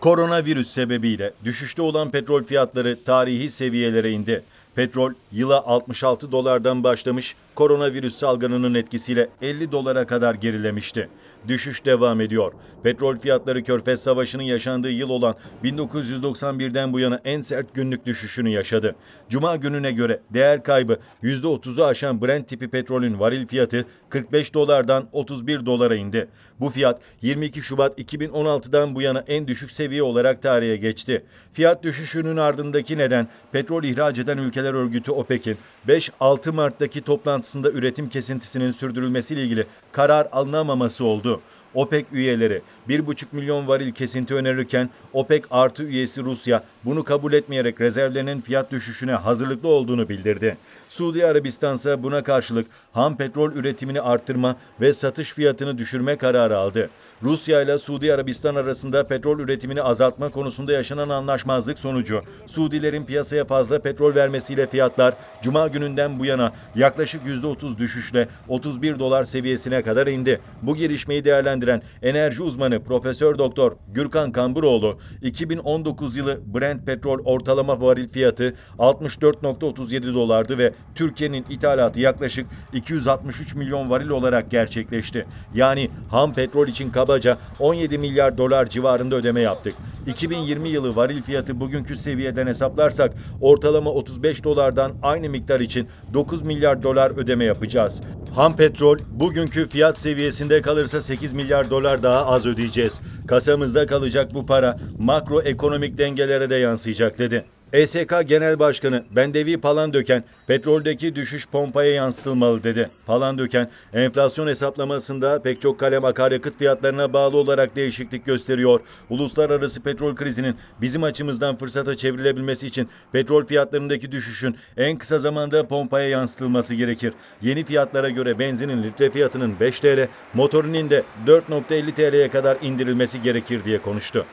Koronavirüs sebebiyle düşüşte olan petrol fiyatları tarihi seviyelere indi. Petrol yıla 66 dolardan başlamış, koronavirüs salgınının etkisiyle 50 dolara kadar gerilemişti. Düşüş devam ediyor. Petrol fiyatları Körfez Savaşı'nın yaşandığı yıl olan 1991'den bu yana en sert günlük düşüşünü yaşadı. Cuma gününe göre değer kaybı %30'u aşan Brent tipi petrolün varil fiyatı 45 dolardan 31 dolara indi. Bu fiyat 22 Şubat 2016'dan bu yana en düşük seviye olarak tarihe geçti. Fiyat düşüşünün ardındaki neden petrol ihraç eden ülkeler örgütü OPEC'in 5-6 Mart'taki toplantısında üretim kesintisinin sürdürülmesiyle ilgili karar alınamaması oldu. OPEC üyeleri 1,5 milyon varil kesinti önerirken OPEC artı üyesi Rusya bunu kabul etmeyerek rezervlerinin fiyat düşüşüne hazırlıklı olduğunu bildirdi. Suudi Arabistan ise buna karşılık ham petrol üretimini arttırma ve satış fiyatını düşürme kararı aldı. Rusya ile Suudi Arabistan arasında petrol üretimini azaltma konusunda yaşanan anlaşmazlık sonucu Suudilerin piyasaya fazla petrol vermesiyle fiyatlar Cuma gününden bu yana yaklaşık %30 düşüşle 31 dolar seviyesine kadar indi. Bu gelişmeyi değerlendiren enerji uzmanı Profesör Doktor Gürkan Kamburoğlu 2019 yılı Brent petrol ortalama varil fiyatı 64.37 dolardı ve Türkiye'nin ithalatı yaklaşık 263 milyon varil olarak gerçekleşti. Yani ham petrol için kabaca 17 milyar dolar civarında ödeme yaptık. 2020 yılı varil fiyatı bugünkü seviyeden hesaplarsak ortalama 35 dolardan aynı miktar için 9 milyar dolar ödeme yapacağız. Ham petrol bugünkü fiyat seviyesinde kalırsa 8 milyar dolar daha az ödeyeceğiz. Kasamızda kalacak bu para makroekonomik dengelere de yansıyacak dedi. ESK Genel Başkanı Bendevi Palandöken petroldeki düşüş pompaya yansıtılmalı dedi. Palandöken enflasyon hesaplamasında pek çok kalem akaryakıt fiyatlarına bağlı olarak değişiklik gösteriyor. Uluslararası petrol krizinin bizim açımızdan fırsata çevrilebilmesi için petrol fiyatlarındaki düşüşün en kısa zamanda pompaya yansıtılması gerekir. Yeni fiyatlara göre benzinin litre fiyatının 5 TL, motorinin de 4.50 TL'ye kadar indirilmesi gerekir diye konuştu.